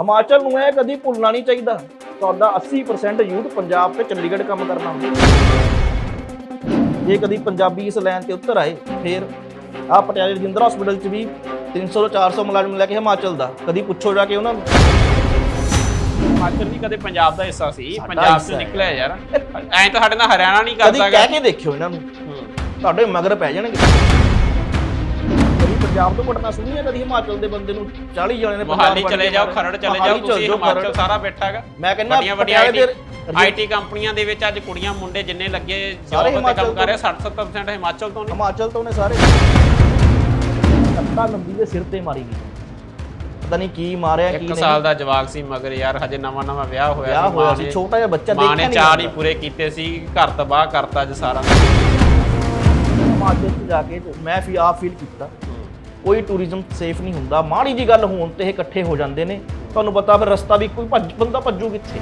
ਹਿਮਾਚਲ ਨੂੰ ਇਹ ਕਦੀ ਭੁੱਲਣਾ ਨਹੀਂ ਚਾਹੀਦਾ। ਤੁਹਾਡਾ 80% ਯੂਥ ਪੰਜਾਬ ਤੇ ਚੰਡੀਗੜ੍ਹ ਕੰਮ ਕਰਨਾ। ਹੁੰਦਾ ਜੇ ਕਦੀ ਪੰਜਾਬੀ ਇਸ ਲਾਈਨ ਤੇ ਉੱਤਰ ਆਏ ਫਿਰ ਆ ਪਟਿਆਲੇ ਰਜਿੰਦਰਾ ਹਸਪੀਟਲ 'ਚ ਵੀ 300 ਤੋਂ 400 ਮੁਲਾਜ਼ਮ ਲੈ ਕੇ ਹਿਮਾਚਲ ਦਾ। ਕਦੀ ਪੁੱਛੋ ਜਾ ਕੇ ਉਹਨਾਂ ਨੂੰ। ਹਿਮਾਚਲ ਵੀ ਕਦੇ ਪੰਜਾਬ ਦਾ ਹਿੱਸਾ ਸੀ। ਪੰਜਾਬ ਤੋਂ। ਨਿਕਲਿਆ ਯਾਰ। ਐਂ ਤਾਂ ਸਾਡੇ ਨਾਲ ਹਰਿਆਣਾ ਨਹੀਂ ਕਦੀ ਕਰਦਾ ਕਹਿ ਕੇ ਦੇਖਿਓ ਇਹਨਾਂ ਨੂੰ। ਤੁਹਾਡੇ ਮਗਰ ਪੈ ਜਾਣਗੇ। ਕਦੀ ਪੰਜਾਬ ਤੋਂ ਘਟਨਾ ਸੁਣੀ ਹੈ ਕਦੀ ਹਿਮਾਚਲ ਦੇ ਬੰਦੇ ਨੂੰ 40 ਜਣੇ ਨੇ ਮੋਹਾਲੀ ਚਲੇ ਜਾਓ। ਖਰੜ ਚਲੇ ਜਾਓ ਤੁਸੀਂ ਹਿਮਾਚਲ। ਸਾਰਾ ਬੈਠਾ ਹੈਗਾ ਮੈਂ ਕਹਿੰਦਾ ਵੱਡੀਆਂ ਵੱਡੀਆਂ ਆਈਟੀ ਕੰਪਨੀਆਂ ਦੇ ਵਿੱਚ ਅੱਜ ਕੁੜੀਆਂ ਮੁੰਡੇ ਜਿੰਨੇ ਲੱਗੇ ਸਾਰੇ ਹਿਮਾਚਲ ਕੰਮ ਕਰ ਰਹੇ ਤੋਂ। 60-70% ਹਿਮਾਚਲ ਤੋਂ ਨੇ ਹਿਮਾਚਲ ਤੋਂ ਨੇ ਸਾਰੇ ਕੱਟਾ ਨੰਦੀ ਦੇ ਸਿਰ ਤੇ ਮਾਰੀ ਗਈ ਪਤਾ ਨਹੀਂ ਕੀ ਮਾਰਿਆ ਕੀ ਇੱਕ ਨਹੀਂ ਸਾਲ ਦਾ ਜਵਾਕ ਸੀ ਮਗਰ ਯਾਰ ਹਜੇ ਨਵਾਂ ਨਵਾਂ ਵਿਆਹ ਹੋਇਆ ਵਿਆਹ ਹੋਇਆ ਮਾਂ ਸੀ ਛੋਟਾ ਜਿਹਾ ਬੱਚਾ ਮਾਂ ਦੇਖਿਆ ਨੇ ਨਹੀਂ ਚਾਰ ਹੀ। ਪੂਰੇ ਕੀਤੇ ਸੀ ਘਰ ਤਬਾਹ ਕਰਤਾ ਅੱਜ ਸਾਰਾ ਹਿਮਾਚਲ ਜਾ ਕੇ ਮੈਂ ਵੀ ਆਪ ਫੀਲ ਕੀਤਾ ਕੋਈ ਟੂਰਿਜ਼ਮ ਸੇਫ ਨਹੀਂ ਹੁੰਦਾ। ਮਾੜੀ ਜੀ ਗੱਲ ਹੋਣ ਤੇ ਇਹ ਇਕੱਠੇ ਹੋ ਜਾਂਦੇ ਨੇ। ਤੁਹਾਨੂੰ ਪਤਾ ਫਿਰ ਰਸਤਾ ਵੀ ਕੋਈ ਭੱਜ ਬੰਦਾ ਭੱਜੂ ਕਿੱਥੇ?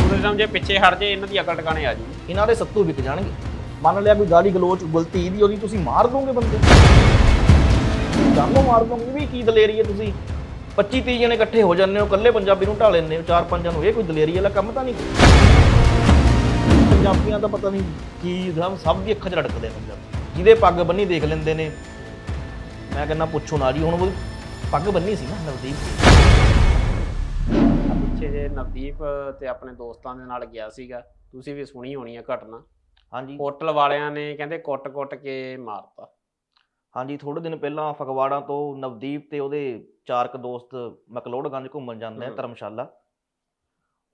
ਟੂਰਿਜ਼ਮ ਜੇ ਪਿੱਛੇ ਹਟ ਜੇ ਇਹਨਾਂ ਦੀ ਅਕਲ ਟਿਕਾਣੇ ਆ ਜੂ ਇਹਨਾਂ ਦੇ ਸੱਤੂ ਵਿਕ ਜਾਣਗੇ। ਮੰਨ ਲਿਆ ਕੋਈ ਗਾਲੀ ਗਲੋਚ ਗਲਤੀ ਦੀ ਉਹਦੀ ਤੁਸੀਂ ਮਾਰ ਦੋਗੇ ਬੰਦੇ। ਜਾਨੋਂ ਮਾਰ ਦੋਗੇ ਵੀ ਕੀ ਦਲੇਰੀ ਹੈ ਤੁਸੀਂ? 25 30 ਜਣੇ ਇਕੱਠੇ ਹੋ ਜਾਂਦੇ ਹੋ ਇਕੱਲੇ ਪੰਜਾਬੀ ਨੂੰ ਢਾ ਲੈਂਦੇ ਹੋ ਚਾਰ ਪੰਜਾਂ ਨੂੰ ਇਹ ਕੋਈ ਦਲੇਰੀ ਵਾਲਾ ਕੰਮ ਤਾਂ ਨਹੀਂ? ਪੰਜਾਬੀਆਂ ਦਾ ਪਤਾ ਨਹੀਂ ਕੀ ਸਭ ਸਭ ਦੀ ਅੱਖਾਂ 'ਚ ਰੜਕਦੇ ਨੇ ਪੰਜਾਬੀ। ਜਿਹਦੇ ਪੱਗ ਬੰਨੀ ਦੇਖ ਲੈਂਦੇ ਨੇ ਮੈਂ ਕਹਿੰਦਾ ਪੁੱਛੋ ਨਾ ਜੀ ਹੁਣ ਉਹ ਪੱਗ ਬੰਨੀ ਸੀ ਨਾ ਨਵਦੀਪ। ਦੀ। ਪਿੱਛੇ ਜੇ ਨਵਦੀਪ ਤੇ ਆਪਣੇ ਦੋਸਤਾਂ ਦੇ ਨਾਲ ਗਿਆ ਸੀਗਾ ਤੁਸੀਂ ਵੀ ਸੁਣੀ ਹੋਣੀ ਆ ਘਟਨਾ। ਹਾਂਜੀ। ਹੋਟਲ ਵਾਲਿਆਂ ਨੇ ਕਹਿੰਦੇ ਕੁੱਟ-ਕੁੱਟ ਕੇ ਮਾਰਤਾ। ਹਾਂਜੀ ਥੋੜੇ ਦਿਨ ਪਹਿਲਾਂ ਫਗਵਾੜਾ ਤੋਂ ਨਵਦੀਪ ਤੇ ਉਹਦੇ ਚਾਰ ਕੁ ਦੋਸਤ ਮਕਲੋੜਗੰਜ ਘੁੰਮਣ ਜਾਂਦੇ ਆ ਹਮ। ਧਰਮਸ਼ਾਲਾ।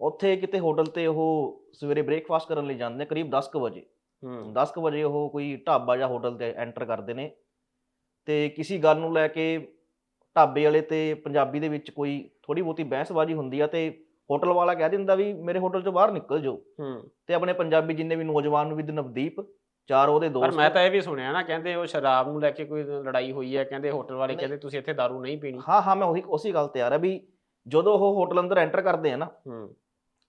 ਉੱਥੇ ਕਿਤੇ ਹੋਟਲ ਤੇ ਉਹ ਸਵੇਰੇ ਬ੍ਰੇਕਫਾਸਟ ਕਰਨ ਲਈ ਜਾਂਦੇ ਆ ਕਰੀਬ 10 ਕੁ ਵਜੇ। ਹੂੰ। 10 ਕੁ ਵਜੇ ਉਹ ਕੋਈ ਢਾਬਾ ਜਾਂ ਹੋਟਲ ਤੇ ਐਂਟਰ ਕਰਦੇ ਨੇ। ਤੇ ਕਿਸੇ ਗੱਲ ਨੂੰ ਲੈ ਕੇ ਢਾਬੇ ਵਾਲੇ ਤੇ ਪੰਜਾਬੀ ਦੇ ਵਿੱਚ ਕੋਈ ਥੋੜੀ ਬਹੁਤੀ ਬਹਿਸਬਾਜ਼ੀ ਹੁੰਦੀ ਆ ਤੇ ਹੋਟਲ ਵਾਲਾ ਕਹਿ ਦਿੰਦਾ ਵੀ ਮੇਰੇ ਹੋਟਲ ਚੋਂ ਬਾਹਰ ਨਿਕਲ ਜਾਓ। ਹੂੰ। ਤੇ ਆਪਣੇ ਪੰਜਾਬੀ ਜਿੰਨੇ ਵੀ ਨੌਜਵਾਨ ਵਿਦ ਨਵਦੀਪ ਚਾਰ ਉਹਦੇ ਪਰ ਦੋਸਤ। ਮੈਂ ਤਾਂ ਇਹ ਵੀ ਸੁਣਿਆ ਨਾ ਕਹਿੰਦੇ ਉਹ ਸ਼ਰਾਬ ਨੂੰ ਲੈ ਕੇ ਕੋਈ ਲੜਾਈ ਹੋਈ ਹੈ ਕਹਿੰਦੇ ਹੋਟਲ ਵਾਲੇ ਨਹੀਂ। ਕਹਿੰਦੇ ਤੁਸੀਂ ਇੱਥੇ ਦਾਰੂ ਨਹੀਂ ਪੀਣੀ। ਹਾਂ ਹਾਂ ਮੈਂ ਉਹੀ ਉਸੇ ਗੱਲ ਤੇ ਆ ਰਿਹਾ ਵੀ ਜਦੋਂ ਉਹ ਹੋਟਲ ਅੰਦਰ ਐਂਟਰ ਕਰਦੇ ਆ ਨਾ ਹੂੰ।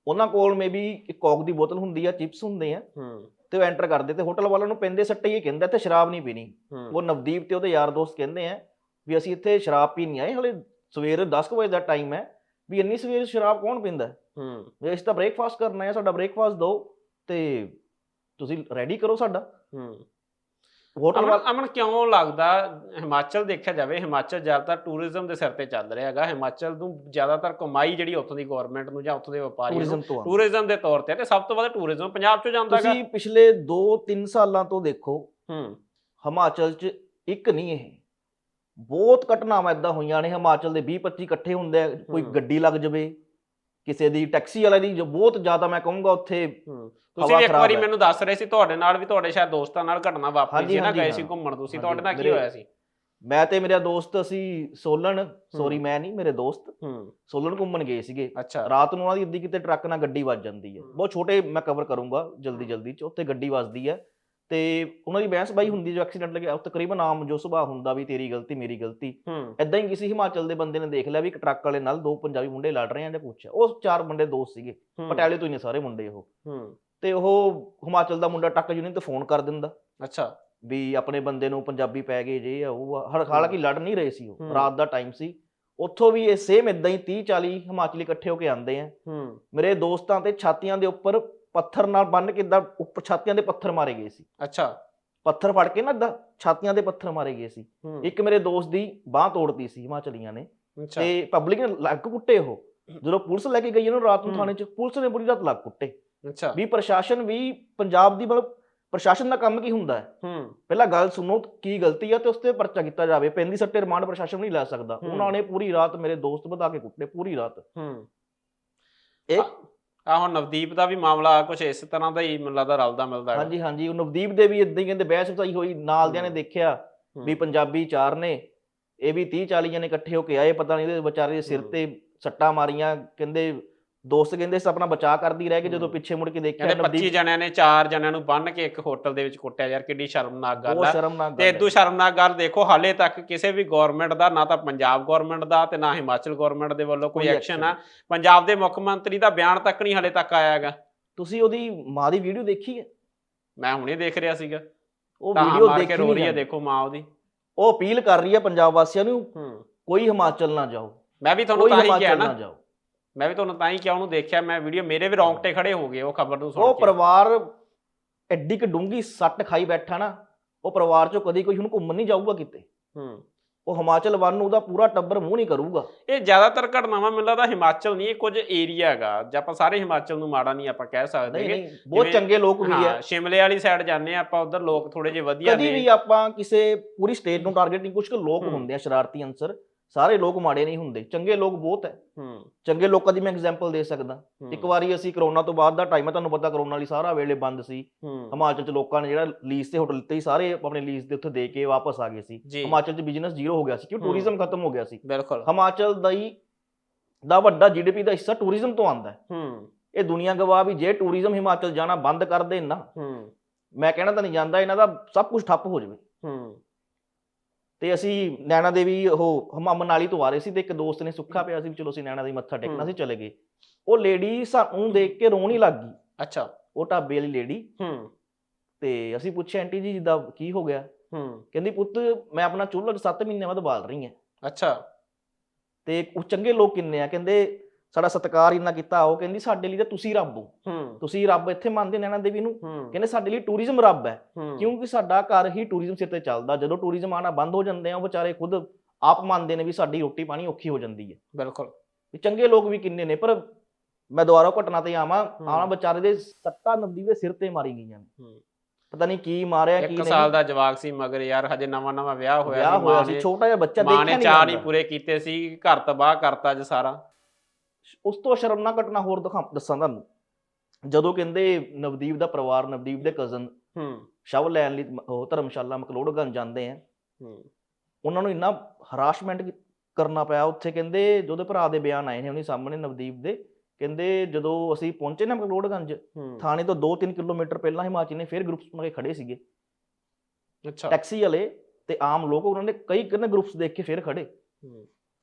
ਉਹਨਾਂ ਕੋਲ ਮੇਬੀ ਇੱਕ ਕੋਕ ਦੀ ਬੋਤਲ ਹੁੰਦੀ ਆ ਚਿਪਸ ਹੁੰਦੇ ਆ ਹੂੰ। ਤੇ ਉਹ ਐਂਟਰ ਕਰਦੇ ਤੇ ਹੋਟਲ ਵਾਲਿਆਂ ਨੂੰ ਪੈਂਦੇ ਸੱਟੇ ਹੀ ਕਹਿੰਦਾ ਤੇ ਸ਼ਰਾਬ ਨਹੀਂ ਪੀਣੀ। ਉਹ ਨਵਦੀਪ ਤੇ ਉਹਦੇ ਯਾਰ ਦੋਸਤ ਕਹਿੰਦੇ ਆ ਵੀ ਅਸੀਂ ਇੱਥੇ ਸ਼ਰਾਬ ਪੀਣ ਨਹੀਂ ਆਏ ਹਲੇ ਸਵੇਰ 10 ਕੁ ਵਜੇ ਦਾ ਟਾਈਮ ਹੈ ਵੀ ਇੰਨੀ ਸਵੇਰ ਸ਼ਰਾਬ ਕੌਣ ਪੀਂਦਾ? ਹੂੰ। ਵੀ ਅਸੀਂ ਤਾਂ ਬ੍ਰੇਕਫਾਸਟ ਕਰਨਾ ਹੈ ਸਾਡਾ ਬ੍ਰੇਕਫਾਸਟ ਦਿਓ ਤੇ ਤੁਸੀਂ ਰੈਡੀ ਕਰੋ ਸਾਡਾ। ਹੂੰ। ਹੋਟਲ ਅਮਨ ਵਾਲਾ ਅਮਨ ਕਿਉਂ ਲੱਗਦਾ ਹਿਮਾਚਲ ਦੇਖਿਆ ਜਾਵੇ? ਹਿਮਾਚਲ ਜ਼ਿਆਦਾਤਰ ਟੂਰਿਜ਼ਮ ਦੇ ਸਿਰ ਤੇ ਚੱਲ ਰਿਹਾ ਹੈਗਾ। ਹਿਮਾਚਲ ਨੂੰ ਜ਼ਿਆਦਾਤਰ ਕਮਾਈ ਜਿਹੜੀ ਉੱਥੋਂ ਦੀ ਗਵਰਨਮੈਂਟ ਨੂੰ ਜਾਂ ਉੱਥੋਂ ਦੇ ਵਪਾਰੀਆਂ ਟੂਰਿਜ਼ਮ ਨੂੰ। ਟੂਰਿਜ਼ਮ ਦੇ ਤੌਰ ਤੇ ਤੇ ਸਭ ਤੋਂ ਵੱਧ ਟੂਰਿਜ਼ਮ ਪੰਜਾਬ ਚੋਂ ਜਾਂਦਾ ਹੈਗਾ। ਤੁਸੀਂ ਪਿਛਲੇ 2-3 ਸਾਲਾਂ ਤੋਂ ਦੇਖੋ ਹੂੰ। ਹਿਮਾਚਲ 'ਚ ਇੱਕ ਨਹੀਂ ਇਹ। ਬਹੁਤ ਘਟਨਾਵਾਂ ਇਦਾਂ ਹੋਈਆਂ ਨੇ ਹਿਮਾਚਲ ਦੇ 20-25 ਇਕੱਠੇ ਹੁੰਦੇ ਕੋਈ। ਗੱਡੀ ਲੱਗ ਜਵੇ ਕਿਸੇ ਦੀ ਟੈਕਸੀ ਵਾਲੇ ਦੀ ਜੋ ਬਹੁਤ ਜ਼ਿਆਦਾ ਮੈਂ ਕਹੂੰਗਾ ਉੱਥੇ ਤੁਸੀਂ ਵੀ ਇੱਕ ਵਾਰੀ। ਮੈਨੂੰ ਦੱਸ ਰਹੇ ਸੀ ਤੁਹਾਡੇ ਨਾਲ ਵੀ ਤੁਹਾਡੇ ਸ਼ਾਇਦ ਦੋਸਤਾਂ ਨਾਲ ਘਟਨਾ ਵਾਪਰੀ ਸੀ ਨਾ ਗਏ ਸੀ। ਘੁੰਮਣ ਤੁਸੀਂ ਤੁਹਾਡੇ ਨਾਲ ਕੀ ਹੋਇਆ ਸੀ? ਮੈਂ ਤੇ ਮੇਰਾ ਦੋਸਤ ਅਸੀਂ ਸੋਲਨ ਸੋਰੀ ਮੈਂ ਨਹੀਂ ਮੇਰੇ ਦੋਸਤ ਹੂੰ। ਸੋਲਨ ਘੁੰਮਣ ਗਏ ਸੀਗੇ। ਰਾਤ ਨੂੰ ਉਹਨਾਂ ਦੀ ਅੱਧੀ ਕਿਤੇ ਟਰੱਕ ਨਾਲ ਗੱਡੀ ਵੱਜ ਜਾਂਦੀ ਹੈ। ਬਹੁਤ ਛੋਟੇ ਮੈਂ ਕਵਰ ਕਰੂੰਗਾ ਜਲਦੀ ਜਲਦੀ ਚ ਉੱਥੇ ਗੱਡੀ ਵੱਜਦੀ ਹੈ। ਤੇ ਉਹਨਾਂ ਦੀ ਬਹਿਸ ਬਾਈ ਹੁੰਦੀ ਜੋ ਐਕਸੀਡੈਂਟ ਲੱਗਿਆ ਉਹ ਤਕਰੀਬਨ ਆਮ ਜੋ ਸੁਭਾਅ ਹੁੰਦਾ ਵੀ ਤੇਰੀ ਗਲਤੀ ਮੇਰੀ ਗਲਤੀ। ਐਦਾਂ ਹੀ ਕਿਸੇ ਹਿਮਾਚਲ ਦੇ ਬੰਦੇ ਨੇ ਦੇਖ ਲਿਆ ਵੀ ਇੱਕ ਟਰੱਕ ਵਾਲੇ ਨਾਲ ਦੋ ਪੰਜਾਬੀ ਮੁੰਡੇ ਲੜ ਰਹੇ ਆ ਜਾਂ ਕੁਛ ਉਹ ਚਾਰ ਮੁੰਡੇ ਦੋਸਤ ਸੀਗੇ ਪਟਿਆਲੇ ਤੋਂ ਹੀ ਨੇ ਸਾਰੇ ਮੁੰਡੇ ਉਹ। ਤੇ ਉਹ ਹਿਮਾਚਲ ਦਾ ਮੁੰਡਾ ਟਰੱਕ ਯੂਨੀਅਨ ਤੇ ਫੋਨ ਕਰ ਦਿੰਦਾ। ਅੱਛਾ। ਵੀ ਆਪਣੇ ਬੰਦੇ ਨੂੰ ਪੰਜਾਬੀ ਪੈ ਗਏ ਜੇ ਆ ਉਹ ਹਾਲਾਂਕਿ ਲੜ ਨਹੀਂ ਰਹੇ ਸੀ ਉਹ। ਰਾਤ ਦਾ ਟਾਈਮ ਸੀ। ਉੱਥੋਂ ਵੀ ਇਹ ਸੇਮ ਇਦਾਂ ਹੀ 30 40 ਹਿਮਾਚਲੀ ਇਕੱਠੇ ਹੋ ਕੇ ਆਉਂਦੇ ਆ। ਮੇਰੇ ਦੋਸਤਾਂ ਤੇ ਛਾਤੀਆਂ ਦੇ ਉੱਪਰ ਪੱਥਰ ਨਾਲ ਬੰਨ ਕੇ ਇਦਾਂ ਉੱਪਰ ਛਾਤੀਆਂ ਦੇ ਪੱਥਰ ਮਾਰੇ ਗਏ ਸੀ। ਅੱਛਾ। ਪੱਥਰ ਫੜ ਕੇ ਨਾ ਛਾਤੀਆਂ ਦੇ ਪੱਥਰ ਮਾਰੇ ਗਏ ਸੀ। ਇੱਕ ਮੇਰੇ ਦੋਸਤ ਦੀ ਬਾਹ ਤੋੜਤੀ ਸੀ ਹਿਮਾਚਲੀਆਂ ਨੇ ਤੇ ਪਬਲਿਕ ਨੇ ਲੱਗ ਕੁੱਟੇ ਉਹ। ਜਦੋਂ ਪੁਲਿਸ ਲੈ ਕੇ ਗਈ ਉਹਨੂੰ ਰਾਤ ਨੂੰ। ਥਾਣੇ 'ਚ ਪੁਲਿਸ ਨੇ ਬੁਰੀ ਰਾਤ ਲੱਗ ਕੁੱਟੇ। ਅੱਛਾ। ਵੀ ਪ੍ਰਸ਼ਾਸਨ ਵੀ ਪੰਜਾਬ ਦੀ ਮਤਲਬ ਪ੍ਰਸ਼ਾਸਨ ਦਾ ਕੰਮ ਕੀ ਹੁੰਦਾ ਹੈ? ਹੂੰ। ਪਹਿਲਾਂ ਗੱਲ ਸੁਣੋ ਕੀ ਗਲਤੀ ਹੈ ਤੇ ਉਸ ਤੇ ਪਰਚਾ ਕੀਤਾ ਜਾਵੇ। ਪੈਂਦੀ ਸੱਟੇ ਰਿਮਾਂਡ ਪ੍ਰਸ਼ਾਸਨ ਨਹੀਂ ਲੈ ਸਕਦਾ। ਉਹਨਾਂ ਨੇ ਪੂਰੀ ਰਾਤ ਮੇਰੇ ਦੋਸਤ ਵਧਾ ਕੇ ਕੁੱਟੇ ਪੂਰੀ ਰਾਤ। ਹੂੰ। ਇਹ ਆ ਹੁਣ ਨਵਦੀਪ ਦਾ ਵੀ ਮਾਮਲਾ ਕੁਝ ਇਸ ਤਰ੍ਹਾਂ ਦਾ ਹੀ ਮੈਨੂੰ ਲੱਗਦਾ ਰਲਦਾ ਮਿਲਦਾ ਹੈਗਾ। ਹਾਂਜੀ ਹਾਂਜੀ ਉਹ ਨਵਦੀਪ ਦੇ ਵੀ ਇਦਾਂ ਹੀ ਕਹਿੰਦੇ ਬਹਿਸ ਬਸਾਈ ਹੋਈ ਨਾਲ ਦਿਆਂ ਨੇ ਹੂੰ। ਦੇਖਿਆ ਹੂੰ। ਵੀ ਪੰਜਾਬੀ ਚਾਰ ਨੇ ਇਹ ਵੀ 30 40 ਜਣੇ ਇਕੱਠੇ ਹੋ ਕੇ ਆਏ ਪਤਾ ਨਹੀਂ ਇਹਦੇ ਵਿਚਾਰੇ ਦੇ ਸਿਰ ਹੂੰ। ਤੇ ਸੱਟਾਂ ਮਾਰੀਆਂ ਕਹਿੰਦੇ ਦੋਸਤ ਕਹਿੰਦੇ ਸੀ ਆਪਣਾ ਬਚਾਅ ਕਰਦੀ ਰਹਿ ਗਏ ਜਦੋਂ। ਪਿੱਛੇ ਮੁੜ ਕੇ ਦੇਖਿਆ ਕਹਿੰਦੇ 25 ਜਣਿਆਂ ਨੇ ਚਾਰ ਜਣਿਆਂ ਨੂੰ ਬੰਨ ਕੇ ਇੱਕ ਹੋਟਲ ਦੇ ਵਿੱਚ ਕੁੱਟਿਆ ਯਾਰ ਕਿੱਡੀ ਸ਼ਰਮਨਾਕ ਗੱਲ ਆ। ਤੇ ਇਦੋਂ ਸ਼ਰਮਨਾਕ ਗੱਲ ਦੇਖੋ ਹਾਲੇ ਤੱਕ ਕਿਸੇ ਵੀ ਗਵਰਨਮੈਂਟ ਦਾ ਨਾ ਤਾਂ ਪੰਜਾਬ ਗਵਰਨਮੈਂਟ ਦਾ ਤੇ ਨਾ ਹਿਮਾਚਲ ਗਵਰਨਮੈਂਟ ਦੇ ਵੱਲੋਂ ਕੋਈ ਐਕਸ਼ਨ ਆ। ਪੰਜਾਬ ਦੇ ਮੁੱਖ ਮੰਤਰੀ ਦਾ ਬਿਆਨ ਤੱਕ ਨਹੀਂ ਹਾਲੇ ਤੱਕ ਆਇਆ ਹੈਗਾ। ਤੁਸੀਂ ਉਹਦੀ ਮਾਂ ਦੀ ਵੀਡੀਓ ਦੇਖੀ ਹੈ? ਮੈਂ ਹੁਣੇ ਦੇਖ ਰਿਹਾ ਸੀਗਾ। ਉਹ ਵੀਡੀਓ ਦੇਖੀ ਕੇ ਰੋ ਰਹੀ ਹੈ। ਦੇਖੋ ਮਾਂ ਉਹਦੀ। ਉਹ ਅਪੀਲ ਕਰ ਰਹੀ ਹੈ ਪੰਜਾਬ ਵਾਸੀਆਂ ਨੂੰ ਕੋਈ ਹਿਮਾਚਲ ਨਾ ਜਾਓ। ਮੈਂ ਵੀ ਤੁਹਾਨੂੰ ਤਾਂ ਹੀ ਕਿਹਾ ਨਾ। ਨਾ ਜਾਓ। ਮੈਂ ਵੀ ਤੁਹਾਨੂੰ ਤਾਂ ਹੀ ਕਿਹਾ ਉਹਨੂੰ ਦੇਖਿਆ ਮੈਂ ਵੀਡੀਓ ਮੇਰੇ ਵੀ ਰੌਂਗਟੇ ਖੜੇ ਹੋ ਗਏ ਉਹ ਖਬਰ ਨੂੰ ਸੁਣ ਉਹ ਕੇ। ਪਰਿਵਾਰ ਐਡੀ ਕਿ ਡੂੰਗੀ ਸੱਟ ਖਾਈ ਬੈਠਾ ਨਾ ਉਹ ਪਰਿਵਾਰ ਚੋਂ ਕਦੀ ਕੋਈ ਹੁਣ ਘੁੰਮਣ ਨਹੀਂ ਜਾਊਗਾ ਕਿਤੇ। ਹੂੰ। ਉਹ ਹਿਮਾਚਲ ਵੱਲ ਨੂੰ ਉਹਦਾ ਪੂਰਾ ਟੱਬਰ ਮੂੰਹ ਨਹੀਂ ਕਰੂਗਾ। ਇਹ ਜ਼ਿਆਦਾਤਰ ਘਟਨਾਵਾਂ ਮੈਨੂੰ ਲੱਗਦਾ ਹਿਮਾਚਲ ਨਹੀਂ ਇਹ ਕੁਝ ਏਰੀਆ ਹੈਗਾ। ਜੇ ਆਪਾਂ ਸਾਰੇ ਹਿਮਾਚਲ ਨੂੰ ਮਾੜਾ ਨਹੀਂ ਆਪਾਂ ਕਹਿ ਸਕਦੇ ਨਹੀਂ ਬਹੁਤ ਚੰਗੇ ਲੋਕ ਵੀ ਹਾਂ ਸ਼ਿਮਲੇ ਵਾਲੀ ਸਾਈਡ ਜਾਂਦੇ ਆ ਆਪਾਂ ਉਧਰ ਲੋਕ ਥੋੜੇ ਜਿਹੇ ਵਧੀਆ ਕਦੀ ਵੀ ਨੇ ਆਪਾਂ ਕਿਸੇ ਪੂਰੀ ਸਟੇਟ ਨੂੰ ਟਾਰਗੇਟ ਨਹੀਂ ਕੁਝ ਕੁ ਲੋਕ। ਹੁੰਦੇ ਆ ਸ਼ਰਾਰਤੀ ਅੰਸਰ। ਸਾਰੇ ਲੋਕ ਮਾੜੇ ਨਹੀਂ ਹੁੰਦੇ ਚੰਗੇ ਲੋਕ ਬਹੁਤ ਹੈ। ਹੂੰ। ਚੰਗੇ ਲੋਕਾਂ ਦੀ ਮੈਂ ਐਗਜ਼ਾਮਪਲ ਦੇ ਸਕਦਾ। ਹੂੰ, ਇੱਕ ਵਾਰੀ ਅਸੀਂ ਕਰੋਨਾ ਤੋਂ ਬਾਅਦ ਦਾ ਟਾਈਮ ਹੈ ਤੁਹਾਨੂੰ ਪਤਾ ਕਰੋਨਾ ਵਾਲੀ ਸਾਰਾ ਵੇਲੇ ਬੰਦ ਸੀ। ਹੂੰ। ਹਿਮਾਚਲ ਚ ਲੋਕਾਂ ਨੇ ਜਿਹੜਾ ਲੀਜ਼ ਤੇ ਹੋਟਲ ਲਿੱਤੇ ਸੀ ਸਾਰੇ ਆਪਣੇ ਲੀਜ਼ ਦੇ ਉੱਤੇ ਦੇ ਕੇ ਵਾਪਸ ਆ ਗਏ ਸੀ। ਹਿਮਾਚਲ ਚ ਬਿਜ਼ਨਸ ਜ਼ੀਰੋ ਹੋ ਗਿਆ ਸੀ ਕਿਉਂ? ਹੂੰ। ਟੂਰਿਜ਼ਮ ਖਤਮ ਹੋ ਗਿਆ ਸੀ। ਹਿਮਾਚਲ ਦਾ ਹੀ ਦਾ ਵੱਡਾ ਜੀਡੀਪੀ ਦਾ ਹਿੱਸਾ ਟੂਰਿਜ਼ਮ ਤੋਂ ਆਉਂਦਾ ਹੈ। ਹੂੰ। ਇਹ ਦੁਨੀਆ ਗਵਾਹ ਵੀ ਜੇ ਟੂਰਿਜ਼ਮ ਹਿਮਾਚਲ ਜਾਣਾ ਬੰਦ ਕਰ ਦੇਣ ਨਾ ਹੂੰ। ਮੈਂ ਕਹਿਣਾ ਤਾਂ ਨਹੀਂ ਜਾਂਦਾ ਇਹਨਾਂ ਦਾ ਸਭ ਕੁਝ ਠੱਪ ਹੋ ਜਾਵੇ। ਹੂੰ। ਤੇ ਅਸੀਂ ਨੈਣਾ ਦੇਵੀ ਉਹ ਹਮ ਮਨਾਲੀ ਤੋਂ ਆ ਰਹੇ ਸੀ ਤੇ ਇੱਕ ਦੋਸਤ ਨੇ ਸੁੱਖਾ ਪਿਆ ਸੀ ਵੀ ਚਲੋ ਅਸੀਂ ਨੈਣਾ ਦੇਵੀ ਮੱਥਾ ਟੇਕਣਾ। ਸੀ ਚਲੇ ਗਏ। ਉਹ ਲੇਡੀ ਸਾਨੂੰ ਦੇਖ ਕੇ ਰੋਣ ਹੀ ਲੱਗ ਗਈ। ਅੱਛਾ। ਉਹ ਢਾਬੇ ਵਾਲੀ ਲੇਡੀ। ਹੂੰ। ਤੇ ਅਸੀਂ ਪੁੱਛਿਆ ਆਂਟੀ ਜੀ ਜਿੱਦਾਂ ਕੀ ਹੋ ਗਿਆ? ਹੂੰ। ਕਹਿੰਦੀ ਪੁੱਤ ਮੈਂ ਆਪਣਾ ਚੁੱਲ੍ਹਾ 7 ਮਹੀਨੇ ਬਾਅਦ ਬਾਲ ਰਹੀ ਹਾਂ। ਅੱਛਾ। ਤੇ ਉਹ ਚੰਗੇ ਲੋਕ ਕਿੰਨੇ ਆ? ਕਹਿੰਦੇ ਸਾਡਾ ਸਤਿਕਾਰ ਇੰਨਾ ਕੀਤਾ ਉਹ ਕਹਿੰਦੀ ਸਾਡੇ ਲਈ ਤਾਂ ਤੁਸੀਂ ਰੱਬ ਹੋ। ਹੂੰ। ਤੁਸੀਂ ਰੱਬ ਇੱਥੇ ਮੰਨਦੇ ਨੈਣਾ ਦੇਵੀ ਨੂੰ। ਹੂੰ। ਕਹਿੰਦੇ ਸਾਡੇ ਲਈ ਟੂਰਿਜ਼ਮ ਰੱਬ ਹੈ। ਹੂੰ। ਕਿਉਂਕਿ ਸਾਡਾ ਘਰ ਹੀ ਟੂਰਿਜ਼ਮ ਸਿਰ ਤੇ ਚੱਲਦਾ। ਜਦੋਂ ਟੂਰਿਜ਼ਮ ਆਣਾ ਬੰਦ ਹੋ ਜਾਂਦੇ ਆ ਉਹ ਵਿਚਾਰੇ ਖੁਦ ਆਪ ਮੰਨਦੇ ਨੇ ਵੀ ਸਾਡੀ ਰੋਟੀ ਪਾਣੀ ਔਖੀ ਹੋ ਜਾਂਦੀ ਹੈ। ਬਿਲਕੁਲ। ਵੀ ਚੰਗੇ ਲੋਕ ਵੀ ਕਿੰਨੇ ਨੇ ਪਰ ਮੈਂ ਦੁਬਾਰਾ ਘਟਨਾ ਤੇ ਆਵਾਂ ਹੂੰ। ਆਣਾ ਵਿਚਾਰੇ ਦੇ ਸੱਟਾ ਨਦੀ ਦੇ ਸਿਰ ਤੇ ਮਾਰੀ ਗਈਆਂ ਨੇ। ਹੂੰ। ਪਤਾ ਨਹੀਂ ਕੀ ਮਾਰਿਆ ਕੀ ਇੱਕ ਸਾਲ ਦਾ ਜਵਾਕ ਸੀ ਮਗਰ ਯਾਰ ਹਜੇ ਨਵਾਂ ਨਵਾਂ ਵਿਆਹ ਹੋਇਆ ਵਿਆਹ ਸੀ ਮਾਂ ਨੇ ਛੋਟਾ ਜਿਹਾ ਬੱਚਾ ਮਾਂ ਦੇਖਿਆ ਨੇ ਨਹੀਂ ਚਾਹ ਨਹੀਂ ਜਾਂਦਾ। ਪੂਰੇ ਕੀਤੇ ਸੀ ਘਰ ਤਬਾਹ ਕਰਤਾ ਅੱਜ ਸਾਰਾ। ਉਸ ਤੋਂ ਸ਼ਰਮਨਾਕ ਘਟਨਾ ਹੋਰ ਦਿਖਾ ਦੱਸਾਂ ਤੁਹਾਨੂੰ। ਜਦੋਂ ਕਹਿੰਦੇ ਨਵਦੀਪ ਦਾ ਪਰਿਵਾਰ ਨਵਦੀਪ ਦੇ ਕਜ਼ਨ ਹੂੰ। ਸ਼ਵ ਲੈਣ ਲਈ ਉਹ ਧਰਮਸ਼ਾਲਾ ਮਕਲੋੜਗੰਜ ਜਾਂਦੇ ਆ। ਹੂੰ। ਉਹਨਾਂ ਨੂੰ ਇੰਨਾ ਹਰਾਸਮੈਂਟ ਕਰਨਾ ਪਿਆ। ਉੱਥੇ ਕਹਿੰਦੇ ਜਦੋਂ ਭਰਾ ਦੇ ਬਿਆਨ ਆਏ ਨੇ ਉਹਨੇ ਸਾਹਮਣੇ ਨਵਦੀਪ ਦੇ ਕਹਿੰਦੇ ਜਦੋਂ ਅਸੀਂ ਪਹੁੰਚੇ ਨਾ ਮਕਲੋੜਗੰਜ ਥਾਣੇ ਤੋਂ 2-3 ਕਿਲੋਮੀਟਰ ਪਹਿਲਾਂ ਹਿਮਾਚਲ ਨੇ ਫਿਰ ਗਰੁੱਪਸ ਬਣਾ ਕੇ ਖੜੇ ਸੀਗੇ। ਅੱਛਾ। ਟੈਕਸੀ ਵਾਲੇ ਤੇ ਆਮ ਲੋਕ ਉਹਨਾਂ ਨੇ ਕਈ ਕਿੰਨੇ ਗਰੁੱਪਸ ਦੇਖ ਕੇ ਫਿਰ ਖੜੇ।